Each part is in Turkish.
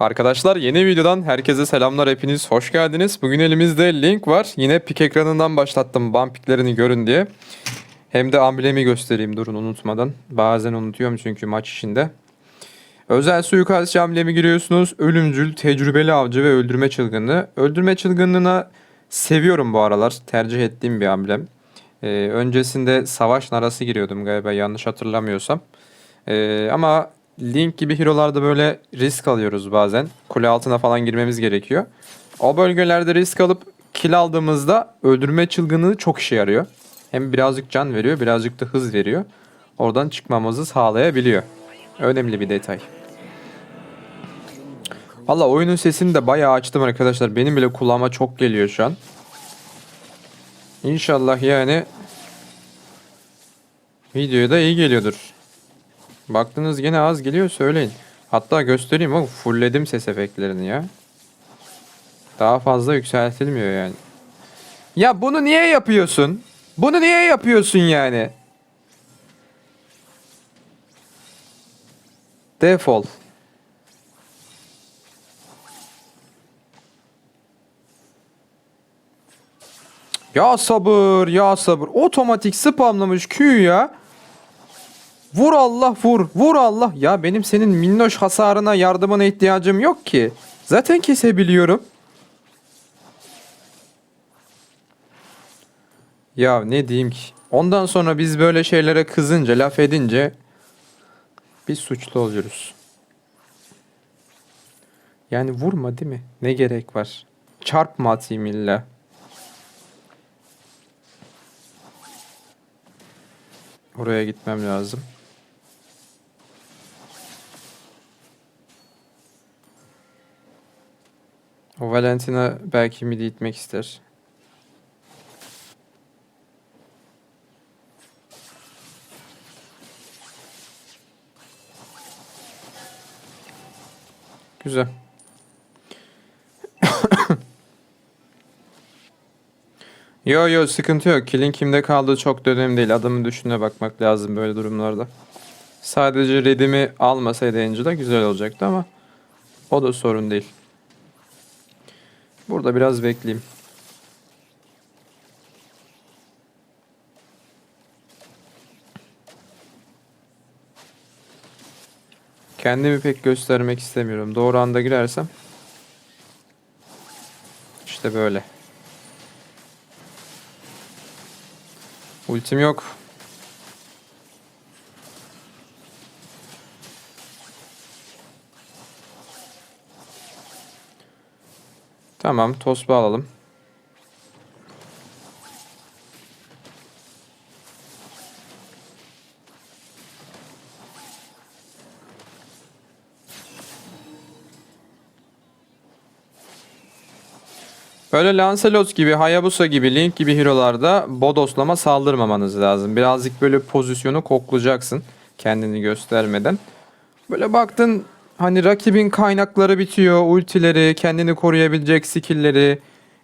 Arkadaşlar yeni videodan herkese selamlar hepiniz hoş geldiniz. Bugün elimizde link var. Yine pik ekranından başlattım bumpiklerini görün diye. Hem de amblemi göstereyim durun unutmadan. Bazen unutuyorum çünkü maç içinde. Özel suikastçı amblemi giriyorsunuz. Ölümcül, tecrübeli avcı ve öldürme çılgınlığı. Öldürme çılgınlığına seviyorum bu aralar. Tercih ettiğim bir amblem. Ee, öncesinde savaş narası giriyordum galiba yanlış hatırlamıyorsam. Ee, ama Link gibi hero'larda böyle risk alıyoruz bazen. Kule altına falan girmemiz gerekiyor. O bölgelerde risk alıp kill aldığımızda öldürme çılgınlığı çok işe yarıyor. Hem birazcık can veriyor, birazcık da hız veriyor. Oradan çıkmamızı sağlayabiliyor. Önemli bir detay. Valla oyunun sesini de bayağı açtım arkadaşlar. Benim bile kulağıma çok geliyor şu an. İnşallah yani videoya da iyi geliyordur. Baktınız gene az geliyor söyleyin. Hatta göstereyim o fullledim ses efektlerini ya. Daha fazla yükseltilmiyor yani. Ya bunu niye yapıyorsun? Bunu niye yapıyorsun yani? Defol. Ya sabır, ya sabır. Otomatik spamlamış Q ya. Vur Allah vur. Vur Allah. Ya benim senin minnoş hasarına yardımına ihtiyacım yok ki. Zaten kesebiliyorum. Ya ne diyeyim ki? Ondan sonra biz böyle şeylere kızınca, laf edince biz suçlu oluyoruz. Yani vurma değil mi? Ne gerek var? Çarpma atayım illa. Oraya gitmem lazım. O Valentina belki midi itmek ister. Güzel. yo yo sıkıntı yok. Kill'in kimde kaldığı çok da önemli değil. Adamın düşüne bakmak lazım böyle durumlarda. Sadece redimi almasaydı Angela güzel olacaktı ama o da sorun değil. Burada biraz bekleyeyim. Kendimi pek göstermek istemiyorum. Doğru anda girersem işte böyle. Ultim yok. Tamam, tosba alalım. Böyle Lancelot gibi, Hayabusa gibi, Link gibi hero'larda bodoslama saldırmamanız lazım. Birazcık böyle pozisyonu koklayacaksın kendini göstermeden. Böyle baktın hani rakibin kaynakları bitiyor, ultileri, kendini koruyabilecek skill'leri,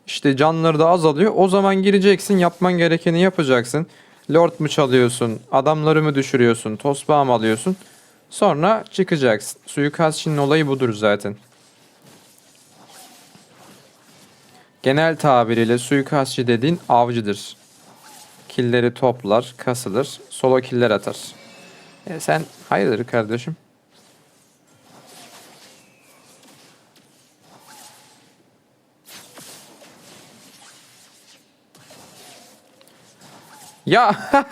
işte canları da azalıyor. O zaman gireceksin, yapman gerekeni yapacaksın. Lord mu çalıyorsun, adamları mı düşürüyorsun, tosbağa mı alıyorsun? Sonra çıkacaksın. Suikastçının olayı budur zaten. Genel tabiriyle suikastçı dediğin avcıdır. Killeri toplar, kasılır, solo killer atar. E sen hayırdır kardeşim? Ya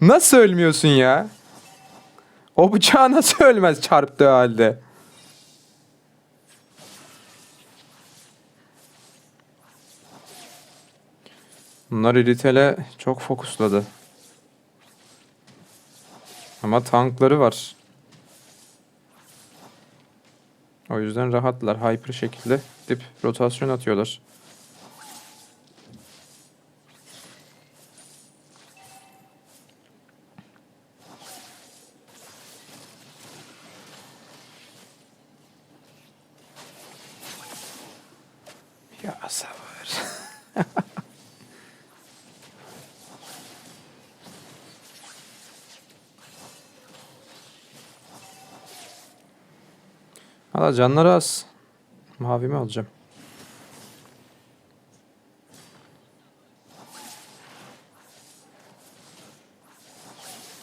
nasıl ölmüyorsun ya? O bıçağı nasıl ölmez çarptığı halde? Bunlar Iritel'e çok fokusladı. Ama tankları var. O yüzden rahatlar. Hyper şekilde dip rotasyon atıyorlar. Ya sabır. Hala canları az. Mavi mi alacağım?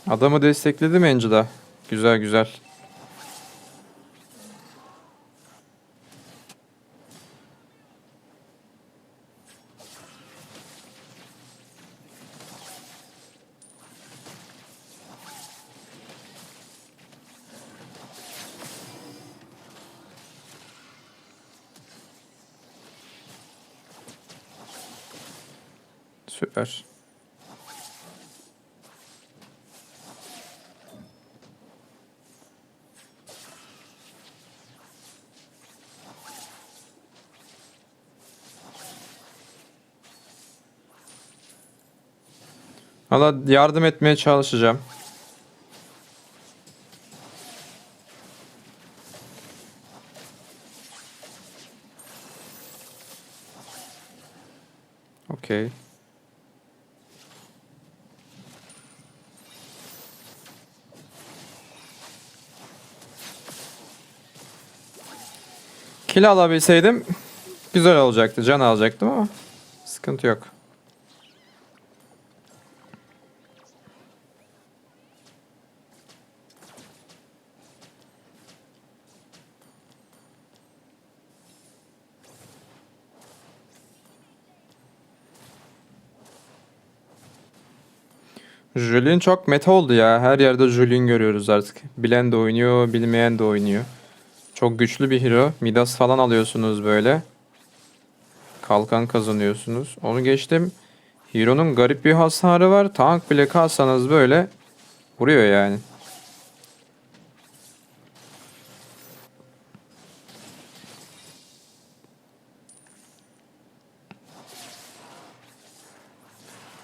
Adamı destekledi mi Angela? Güzel güzel. Süper. Valla yardım etmeye çalışacağım. Okey. Kill alabilseydim güzel olacaktı. Can alacaktım ama sıkıntı yok. Julien çok meta oldu ya. Her yerde Julien görüyoruz artık. Bilen de oynuyor, bilmeyen de oynuyor. Çok güçlü bir hero. Midas falan alıyorsunuz böyle. Kalkan kazanıyorsunuz. Onu geçtim. Hero'nun garip bir hasarı var. Tank bile kalsanız böyle vuruyor yani.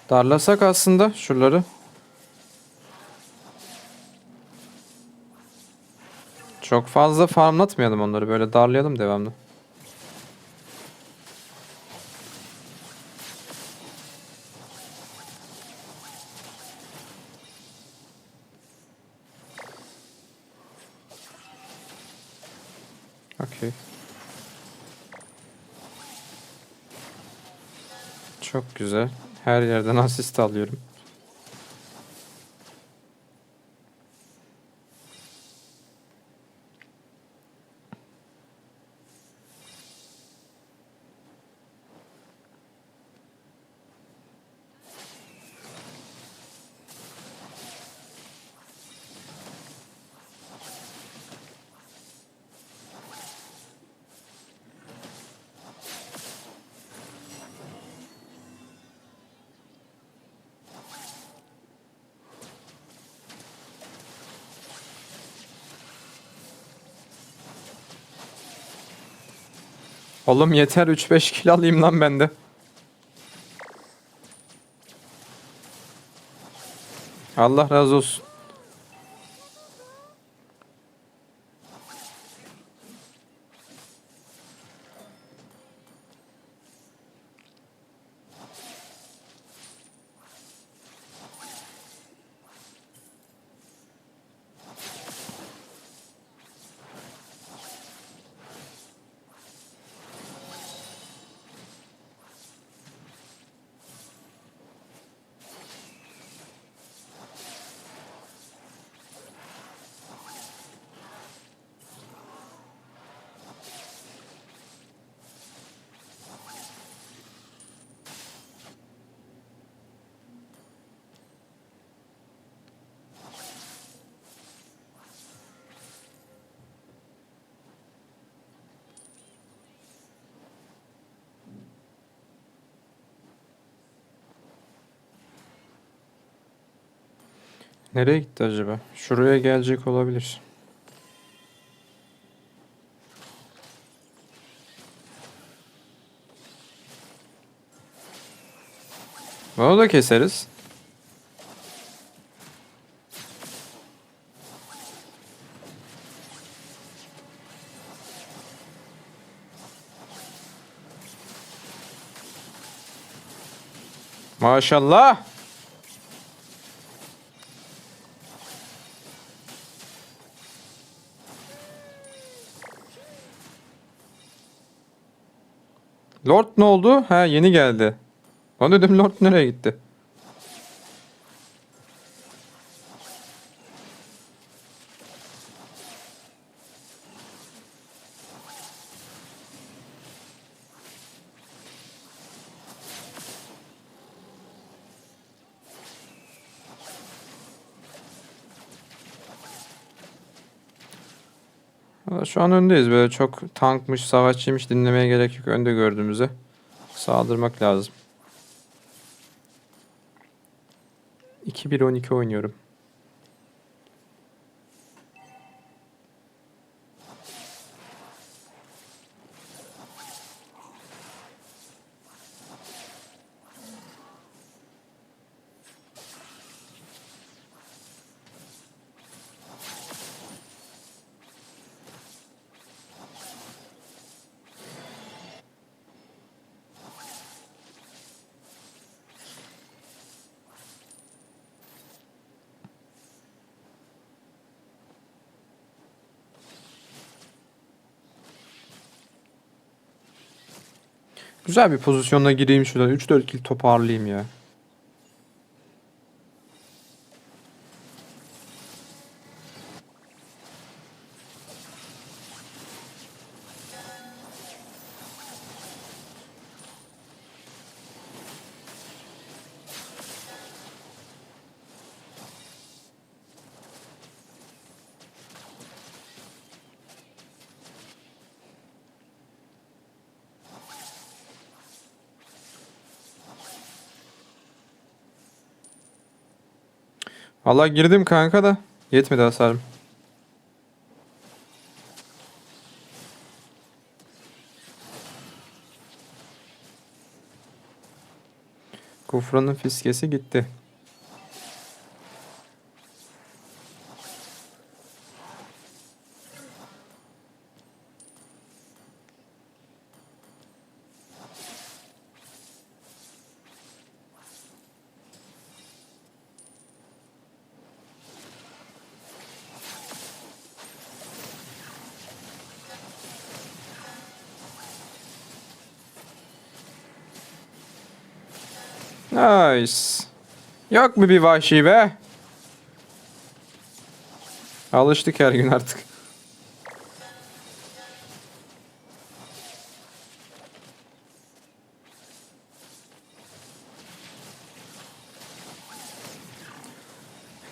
Darlasak aslında şuraları. Çok fazla farmlatmayalım onları. Böyle darlayalım devamlı. Okey. Çok güzel. Her yerden asist alıyorum. Oğlum yeter 3-5 kill alayım lan ben de. Allah razı olsun. Nereye gitti acaba? Şuraya gelecek olabilir. Onu da keseriz. Maşallah. Lord ne oldu? Ha yeni geldi. O dedim Lord nereye gitti? Şu an öndeyiz. Böyle çok tankmış, savaşçıymış dinlemeye gerek yok. Önde gördüğümüzü saldırmak lazım. 2-1-12 oynuyorum. Güzel bir pozisyonda gireyim şuradan. 3-4 kill toparlayayım ya. Valla girdim kanka da. Yetmedi hasarım. Kufranın fiskesi gitti. Yok mu bir vahşi be? Alıştık her gün artık.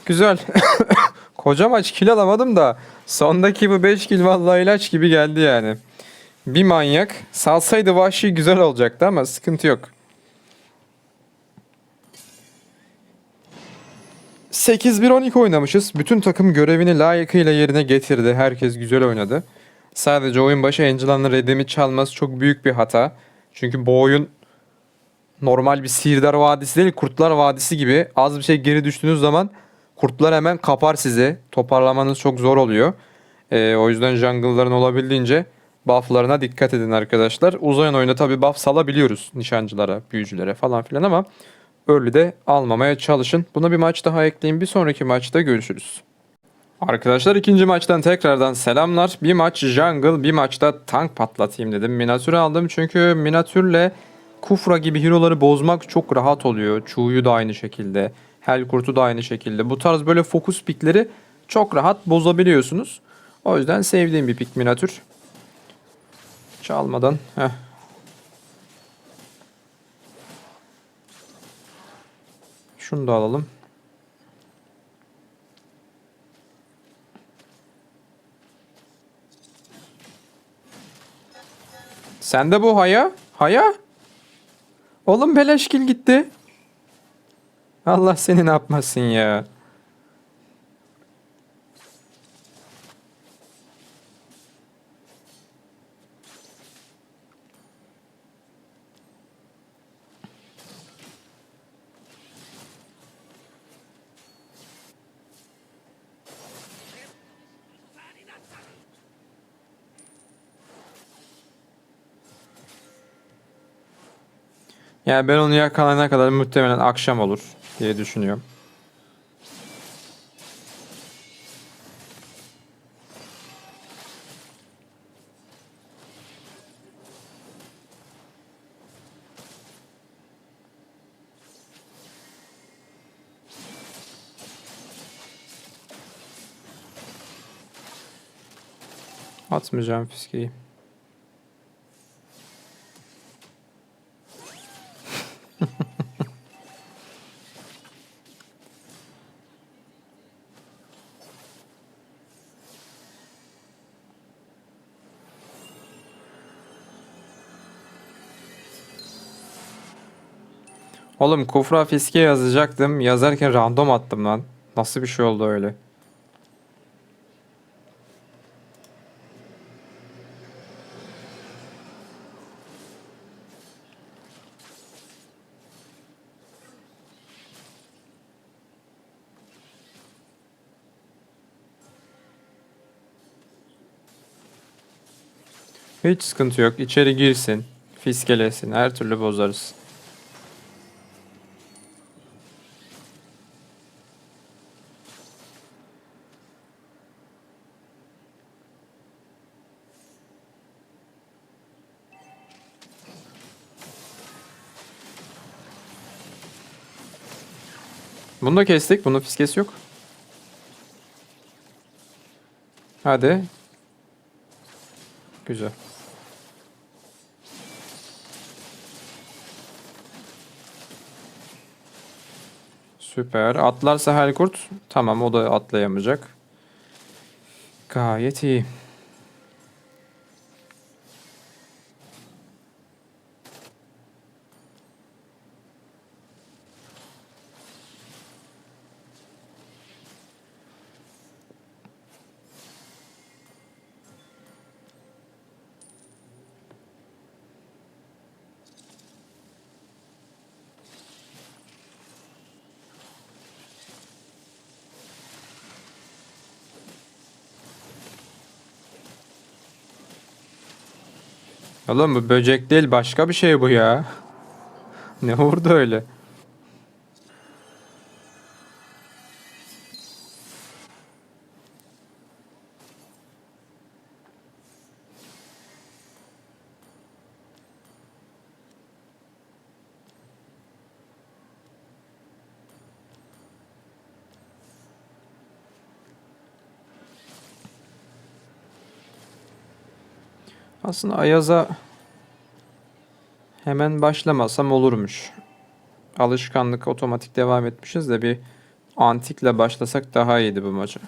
Güzel. Koca maç kill alamadım da sondaki bu 5 kill vallahi ilaç gibi geldi yani. Bir manyak. Salsaydı vahşi güzel olacaktı ama sıkıntı yok. 8-1-12 oynamışız. Bütün takım görevini layıkıyla yerine getirdi. Herkes güzel oynadı. Sadece oyun başı Angela'nın redimi çalması çok büyük bir hata. Çünkü bu oyun normal bir Sihirdar Vadisi değil, Kurtlar Vadisi gibi az bir şey geri düştüğünüz zaman kurtlar hemen kapar sizi. Toparlamanız çok zor oluyor. Ee, o yüzden jungle'ların olabildiğince buff'larına dikkat edin arkadaşlar. Uzayan oyunda tabi buff salabiliyoruz nişancılara, büyücülere falan filan ama early de almamaya çalışın. Buna bir maç daha ekleyin. Bir sonraki maçta görüşürüz. Arkadaşlar ikinci maçtan tekrardan selamlar. Bir maç jungle, bir maçta tank patlatayım dedim. Minatür'ü aldım çünkü Minatür'le Kufra gibi hero'ları bozmak çok rahat oluyor. Chu'yu da aynı şekilde. Helkurt'u da aynı şekilde. Bu tarz böyle fokus pikleri çok rahat bozabiliyorsunuz. O yüzden sevdiğim bir pik Minatür. Çalmadan. Heh. Şunu da alalım. Sende bu haya? Haya? Oğlum beleşkil gitti. Allah seni ne yapmasın ya. Yani ben onu yakalayana kadar muhtemelen akşam olur diye düşünüyorum. Atmayacağım fiskeyi. Oğlum Kufra Fiske yazacaktım. Yazarken random attım lan. Nasıl bir şey oldu öyle? Hiç sıkıntı yok. İçeri girsin. Fiskelesin. Her türlü bozarız. Bunu da kestik. Bunun fiskesi yok. Hadi. Güzel. Süper. Atlarsa Helkurt. Tamam o da atlayamayacak. Gayet iyi. Oğlum bu böcek değil başka bir şey bu ya. Ne vurdu öyle? Aslında Ayaz'a hemen başlamasam olurmuş. Alışkanlık otomatik devam etmişiz de bir antikle başlasak daha iyiydi bu maça.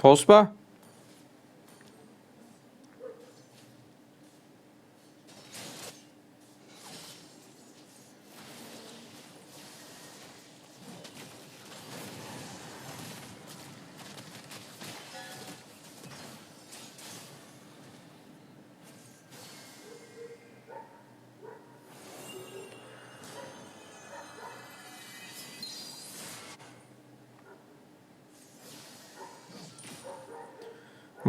Tosba.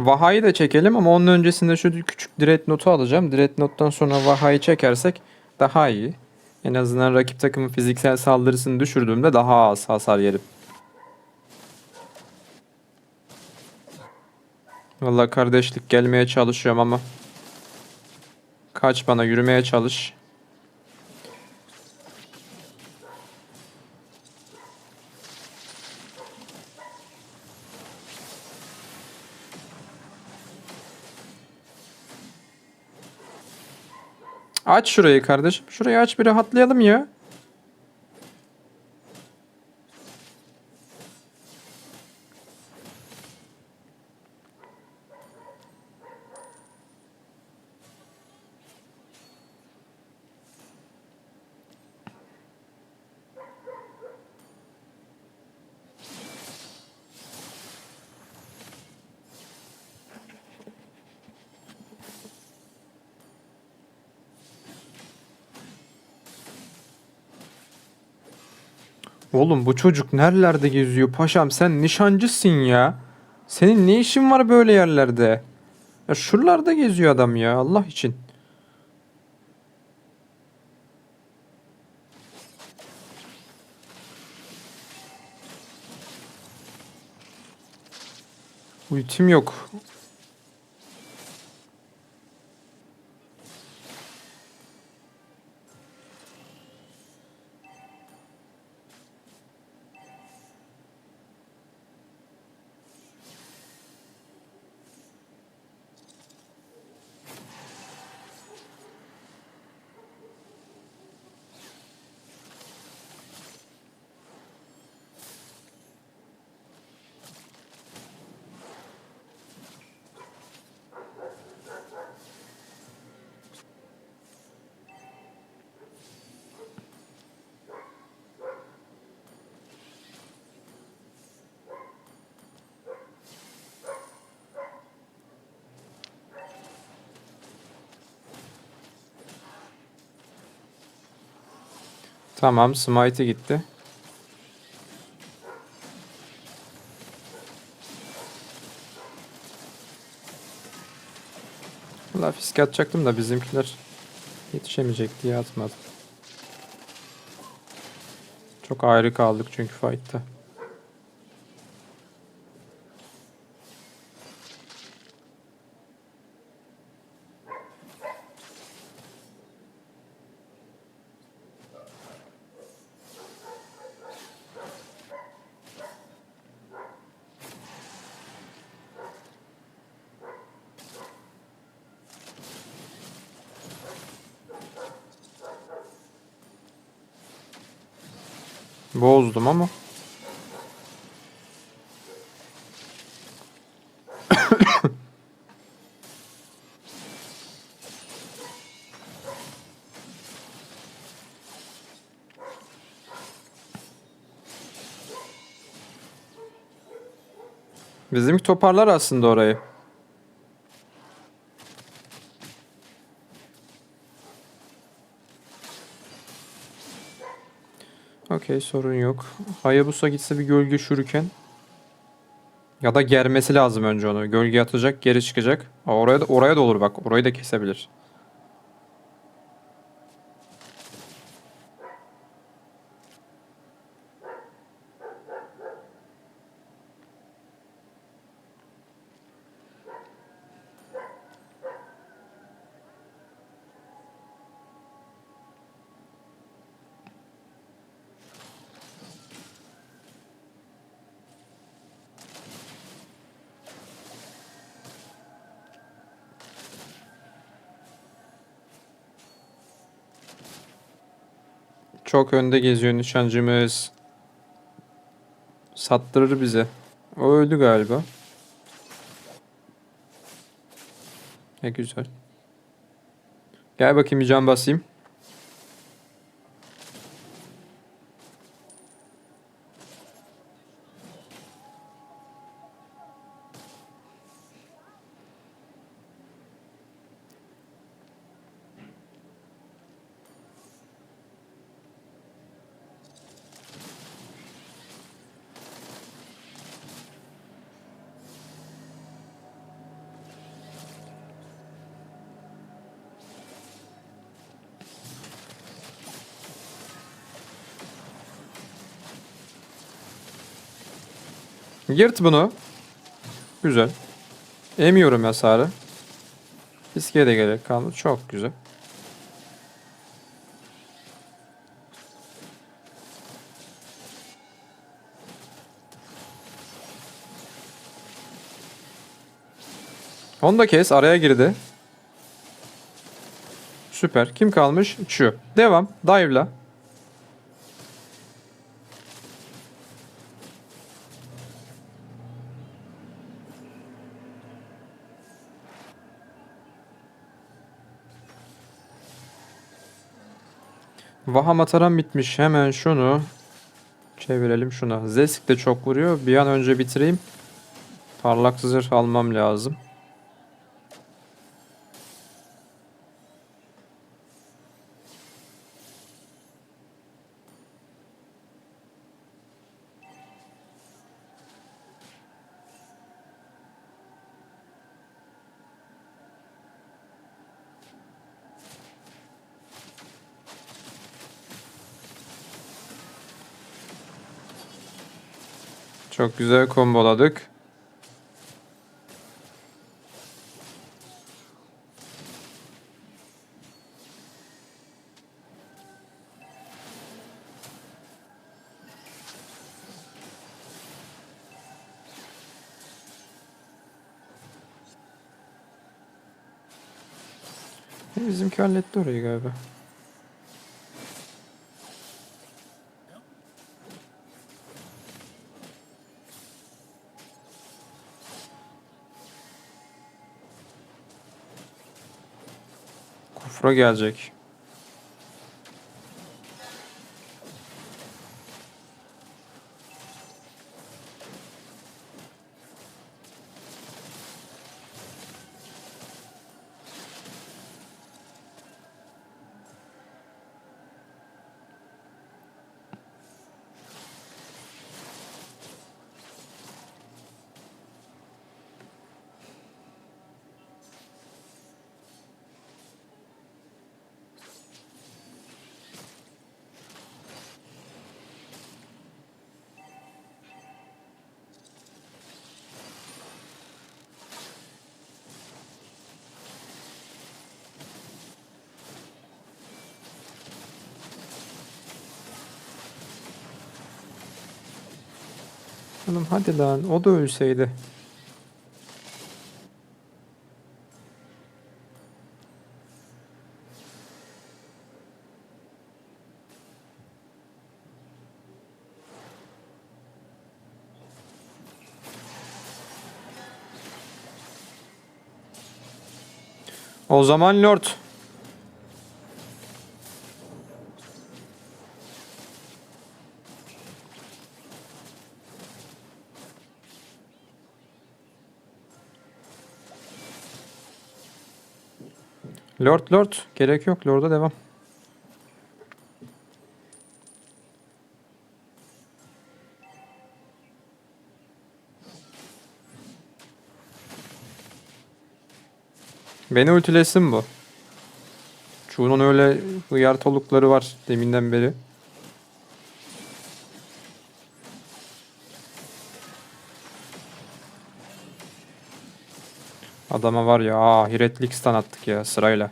Vaha'yı da çekelim ama onun öncesinde şu küçük Dreadnought'u alacağım. Dreadnought'tan sonra Vaha'yı çekersek daha iyi. En azından rakip takımın fiziksel saldırısını düşürdüğümde daha az hasar yerim. Vallahi kardeşlik gelmeye çalışıyorum ama. Kaç bana yürümeye çalış. Aç şurayı kardeşim. Şurayı aç bir rahatlayalım ya. Oğlum bu çocuk nerelerde geziyor paşam sen nişancısın ya. Senin ne işin var böyle yerlerde? Ya şuralarda geziyor adam ya Allah için. Ultim yok. Tamam smite gitti. Valla fisk atacaktım da bizimkiler yetişemeyecek diye atmadım. Çok ayrı kaldık çünkü fight'ta. Bozdum ama. Bizimki toparlar aslında orayı. Okey sorun yok. Hayabusa gitse bir gölge şurken. Ya da germesi lazım önce onu. Gölge atacak, geri çıkacak. Oraya da oraya da olur bak. Orayı da kesebilir. Çok önde geziyor nişancımız. Sattırır bize. O öldü galiba. Ne güzel. Gel bakayım bir can basayım. Yırt bunu. Güzel. Emiyorum hasarı. Fiske de gerek kalmadı. Çok güzel. Onu da kes. Araya girdi. Süper. Kim kalmış? Şu. Devam. Dive'la. Vaha Mataram bitmiş. Hemen şunu çevirelim şuna. Zesk de çok vuruyor. Bir an önce bitireyim. Parlak zırh almam lazım. Çok güzel komboladık. Bizimki halletti orayı galiba. Kufra gelecek. Hanım hadi lan o da ölseydi. O zaman Lord. Lord Lord. Gerek yok. Lord'a devam. Beni ultilesin bu. Çoğunun öyle hıyar var deminden beri. Adama var ya ahiretlik stun attık ya sırayla.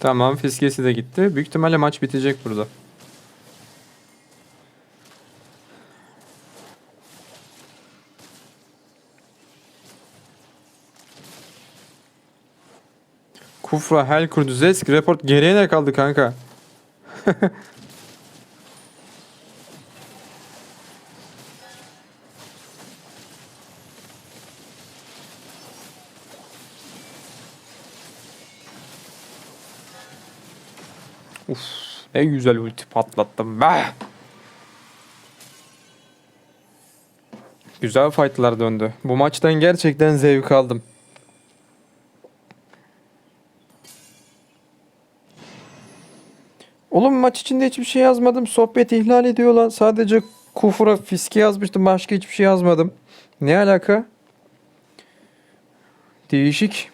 Tamam fiskesi de gitti. Büyük ihtimalle maç bitecek burada. Kufra, Helkur, Zesk, Report geriye ne kaldı kanka? Uf, ne güzel ulti patlattım be. Güzel fightlar döndü. Bu maçtan gerçekten zevk aldım. Oğlum maç içinde hiçbir şey yazmadım. Sohbet ihlal ediyor lan. Sadece kufura fiske yazmıştım. Başka hiçbir şey yazmadım. Ne alaka? Değişik.